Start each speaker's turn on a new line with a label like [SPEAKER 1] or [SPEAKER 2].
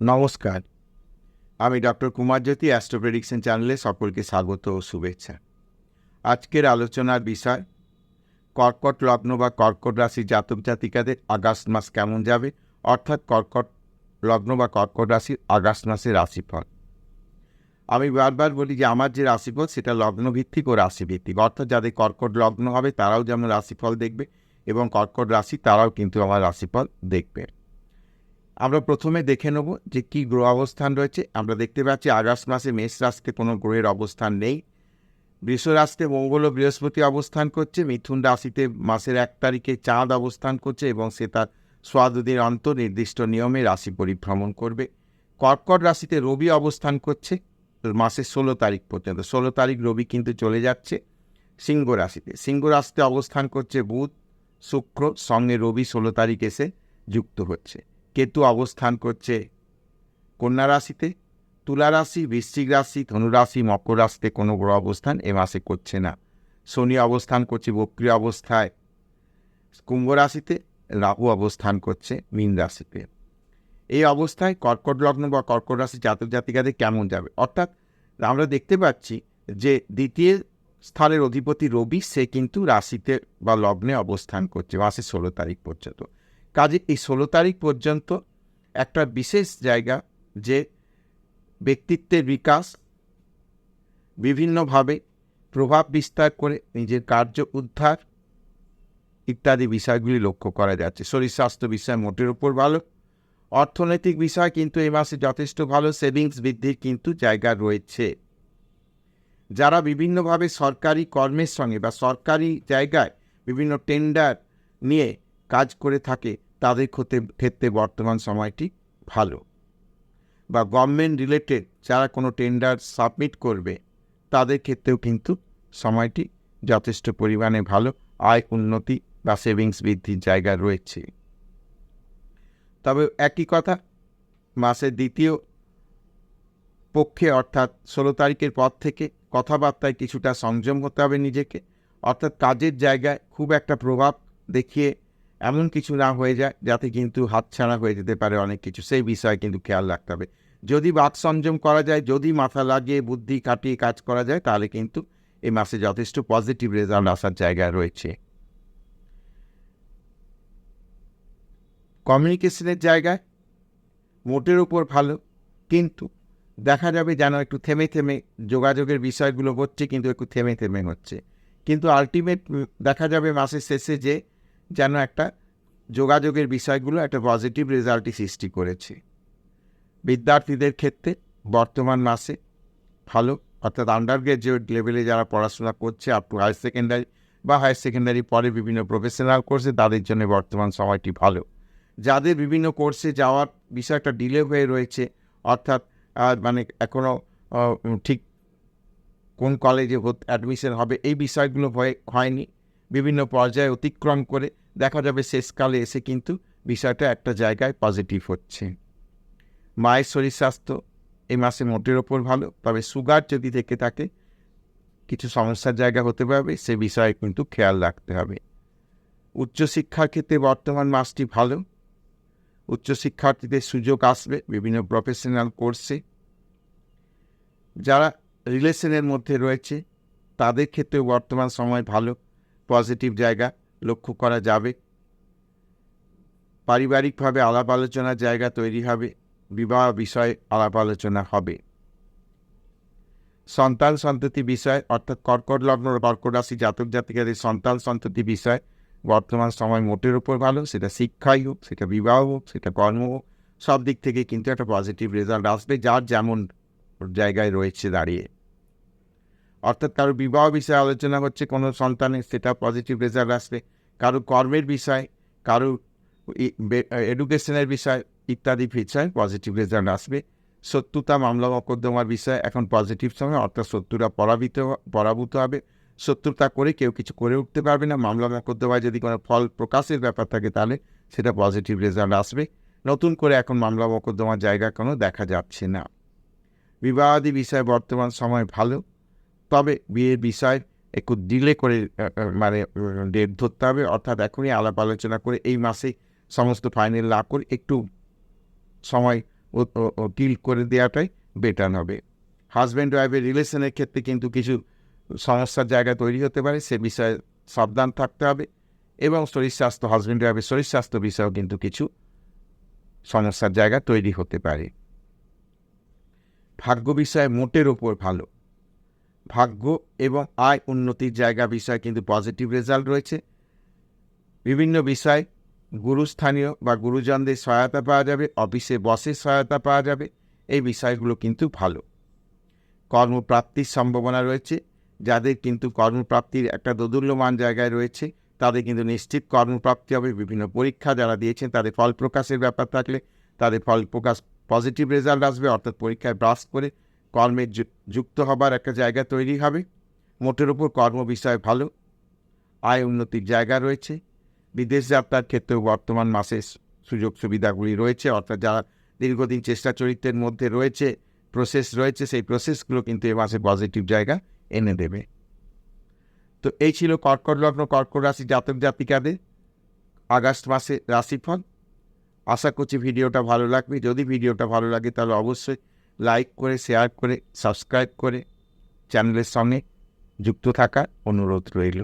[SPEAKER 1] নমস্কার। আমি doctor কুমারজ্যোতি astro prediction চ্যানেলে সকলকে স্বাগত ও শুভেচ্ছা। আজকের আলোচনার বিষয়, কর্কট লগ্ন বা কর্কট রাশি জাতক জাতিকাদের আগস্ট মাস কেমন যাবে? অর্থাৎ কর্কট লগ্ন বা কর্কট রাশির আগস্ট মাসের রাশিফল। আমি বারবার বলি যে আমার যে রাশিফল, সেটা লগ্নভিত্তিক ও রাশিভিত্তিক। অর্থাৎ যাদের কর্কট লগ্ন হবে, তারাও যেমন রাশিফল দেখবে এবং কর্কট রাশি, তারাও কিন্তু আমার রাশিফল দেখবে। আমরা প্রথমে দেখে নেব যে কি গ্রহ অবস্থান রয়েছে। আমরা দেখতে পাচ্ছি আগস্ট মাসে মেষ রাশিতে কোনো গ্রহের অবস্থান নেই। বৃষ রাশিতে মঙ্গল ও বৃহস্পতি অবস্থান করছে। মিথুন রাশিতে মাসের এক তারিখে চাঁদ অবস্থান করছে এবং সে তার সোয়াদুদিন অন্তর নির্দিষ্ট নিয়মে রাশি পরিভ্রমণ করবে। কর্কট রাশিতে রবি অবস্থান করছে মাসের ষোলো তারিখ পর্যন্ত। ষোলো তারিখ রবি কিন্তু চলে যাচ্ছে সিংহ রাশিতে। সিংহ রাশিতে অবস্থান করছে বুধ, শুক্র সঙ্গে রবি ষোলো তারিখ এসে যুক্ত হচ্ছে। কেতু অবস্থান করছে। কন্যা রাশিতে তুলা রাশি, বৃশ্চিক রাশি ধনুরাশি মকর রাশিতে কোনো গ্রহ অবস্থান এ মাসে করছে না। শনি অবস্থান করছে বক্রিয় অবস্থায়। কুম্ভ রাশিতে রাহু অবস্থান করছে মীন রাশিতে। এই অবস্থায় কর্কট লগ্ন বা কর্কট রাশি জাতক জাতিকাদের কেমন যাবে? অর্থাৎ আমরা দেখতে পাচ্ছি যে দ্বিতীয় স্থানের অধিপতি রবি, সে কিন্তু রাশিতে বা লগ্নে অবস্থান করছে মাসের ষোলো তারিখ পর্যন্ত। কাজে এই ষোলো তারিখ পর্যন্ত একটা বিশেষ জায়গা যে ব্যক্তিত্বের বিকাশ বিভিন্নভাবে প্রভাব বিস্তার করে নিজের কার্য উদ্ধার ইত্যাদি বিষয়গুলি লক্ষ্য করা যাচ্ছে। শরীর স্বাস্থ্য বিষয় মোটের উপর ভালো। অর্থনৈতিক বিষয় কিন্তু এই মাসে যথেষ্ট ভালো। সেভিংস বৃদ্ধির কিন্তু জায়গা রয়েছে। যারা বিভিন্নভাবে সরকারি কর্মের সঙ্গে বা সরকারি জায়গায় বিভিন্ন টেন্ডার নিয়ে কাজ করে থাকে তাদের ক্ষেত্রে ক্ষেত্রে বর্তমান সময়টি ভালো। বা গভর্নমেন্ট রিলেটেড যারা কোনো টেন্ডার সাবমিট করবে, তাদের ক্ষেত্রেও কিন্তু সময়টি যথেষ্ট পরিমাণে ভালো। আয় উন্নতি বা সেভিংস বৃদ্ধির জায়গা রয়েছে। তবে একই কথা, মাসের দ্বিতীয় পক্ষে অর্থাৎ ষোলো তারিখের পর থেকে কথাবার্তায় কিছুটা সংযম হতে হবে নিজেকে। অর্থাৎ কাজের জায়গায় খুব একটা প্রভাব দেখিয়ে এমন কিছু না হয়ে যায় যাতে কিন্তু হাতছাড়া হয়ে যেতে পারে অনেক কিছু। সেই বিষয়ে কিন্তু খেয়াল রাখতে হবে। যদি বাক সংযম করা যায়, যদি মাথা লাগিয়ে বুদ্ধি কাটিয়ে কাজ করা যায়, তাহলে কিন্তু এই মাসে যথেষ্ট পজিটিভ রেজাল্ট আসার জায়গা রয়েছে। কমিউনিকেশনের জায়গায় মোটের উপর ভালো, কিন্তু দেখা যাবে যেন একটু থেমে থেমে যোগাযোগের বিষয়গুলো হচ্ছে, কিন্তু একটু থেমে থেমে হচ্ছে। কিন্তু আলটিমেট দেখা যাবে মাসের শেষে যে যেন একটা যোগাযোগের বিষয়গুলো একটা পজিটিভ রেজাল্টই সৃষ্টি করেছে। বিদ্যার্থীদের ক্ষেত্রে বর্তমান মাসে ভালো, অর্থাৎ আন্ডার গ্রাজুয়েট লেভেলে যারা পড়াশোনা করছে আপ টু হায়ার সেকেন্ডারি বা হায়ার সেকেন্ডারি পরে বিভিন্ন প্রফেশনাল কোর্সে তাদের জন্য বর্তমান সময়টি ভালো। যাদের বিভিন্ন কোর্সে যাওয়ার বিষয়টা ডিলে হয়ে রয়েছে, অর্থাৎ মানে এখনও ঠিক কোন কলেজে অ্যাডমিশন হবে, এই বিষয়গুলো হয়ে হয়নি। বিভিন্ন পর্যায়ে অতিক্রম করে দেখা যাবে শেষকালে এসে কিন্তু বিষয়টা একটা জায়গায় পজিটিভ হচ্ছে। মায়ের শরীর স্বাস্থ্য এই মাসে মোটের ওপর ভালো, তবে সুগার যদি থেকে থাকে, কিছু সমস্যার জায়গা হতে পারবে, সে বিষয়ে কিন্তু খেয়াল রাখতে হবে। উচ্চশিক্ষার ক্ষেত্রে বর্তমান মাসটি ভালো। উচ্চশিক্ষার্থীদের সুযোগ আসবে, বিভিন্ন প্রফেশনাল কোর্সে যারা রিলেশনের মধ্যে রয়েছে, তাদের ক্ষেত্রেও বর্তমান সময় ভালো। পজিটিভ জায়গা লক্ষ্য করা যাবে। পারিবারিকভাবে আলাপ আলোচনার জায়গা তৈরি হবে, বিবাহ বিষয়ে আলাপ আলোচনা হবে। সন্তান সন্ততি বিষয়, অর্থাৎ কর্কট লগ্ন কর্কট রাশি জাতক জাতিকাদের সন্তান সন্ততি বিষয়, বর্তমান সময় মোটের উপর ভালো, সেটা শিক্ষাই হোক, সেটা বিবাহ হোক, সেটা কর্ম হোক, সব দিক থেকে কিন্তু একটা পজিটিভ রেজাল্ট আসবে, যার যেমন জায়গায় রয়েছে দাঁড়িয়ে। অর্থাৎ কারও বিবাহ বিষয়ে আলোচনা হচ্ছে, কোনো সন্তানের সেটা পজিটিভ রেজাল্ট আসবে, কারও কর্মের বিষয়, কারও এডুকেশনের বিষয় ইত্যাদি বিষয় পজিটিভ রেজাল্ট আসবে। শত্রুতা মামলা মকদ্দমার বিষয় এখন পজিটিভ সময়, অর্থাৎ শত্রুরা পরাবিত, পরাভূত হবে। শত্রুতা করে কেউ কিছু করে উঠতে পারবে না। মামলা মকদ্দমায় যদি কোনো ফল প্রকাশের ব্যাপার থাকে তাহলে সেটা পজিটিভ রেজাল্ট আসবে। নতুন করে এখন মামলা মকদ্দমার জায়গা কোনো দেখা যাচ্ছে না। বিবাহাদি বিষয় বর্তমান সময় ভালো। তবে বিয়ের বিষয় একটু ডিলে করে মানে ডেট ধরতে হবে। অর্থাৎ এখনই আলাপ আলোচনা করে এই মাসে সমস্ত ফাইনাল না করে একটু সময় ডিল করে দেওয়াটাই বেটার হবে। হাজব্যান্ড ওয়াইফের রিলেশনের ক্ষেত্রে কিন্তু কিছু সমস্যার জায়গা তৈরি হতে পারে, সে বিষয়ে সাবধান থাকতে হবে এবং শরীর স্বাস্থ্য হাজব্যান্ড ওয়াইফের শরীর স্বাস্থ্য বিষয়েও কিন্তু কিছু সমস্যার জায়গা তৈরি হতে পারে। ভাগ্য বিষয়ে মোটের ওপর ভালো। ভাগ্য এবং আয় উন্নতির জায়গা বিষয়ে কিন্তু পজিটিভ রেজাল্ট রয়েছে। বিভিন্ন বিষয় গুরুস্থানীয় বা গুরুজনদের সহায়তা পাওয়া যাবে অফিসে বসের সহায়তা পাওয়া যাবে, এই বিষয়গুলো কিন্তু ভালো। কর্মপ্রাপ্তির সম্ভাবনা রয়েছে, যাদের কিন্তু কর্মপ্রাপ্তির একটা দোদুল্যমান জায়গায় রয়েছে, তাদের কিন্তু নিশ্চিত কর্মপ্রাপ্তি হবে, বিভিন্ন পরীক্ষা যারা দিয়েছেন তাদের ফল প্রকাশের ব্যাপার থাকলে তাদের ফল প্রকাশ পজিটিভ রেজাল্ট আসবে, অর্থাৎ পরীক্ষায় ব্রাস করে কর্মে যুক্ত হবার একটা জায়গা তৈরি হবে। মোটের উপর কর্ম বিষয় ভালো। আয় উন্নতির জায়গা রয়েছে। বিদেশ যাত্রার ক্ষেত্রেও বর্তমান মাসে সুযোগ সুবিধাগুলি রয়েছে। অর্থাৎ যারা দীর্ঘদিন চেষ্টা চরিত্রের মধ্যে রয়েছে প্রসেস রয়েছে, সেই প্রসেসগুলো কিন্তু এ মাসে পজিটিভ জায়গা এনে দেবে। তো এই ছিল কর্কট লগ্ন, কর্কট রাশি জাতক জাতিকাদের আগস্ট মাসে রাশিফল। আশা করছি ভিডিওটা ভালো লাগবে। যদি ভিডিওটা ভালো লাগে তাহলে অবশ্যই লাইক করে শেয়ার করে সাবস্ক্রাইব করে চ্যানেলের সঙ্গে যুক্ত থাকার অনুরোধ রইল।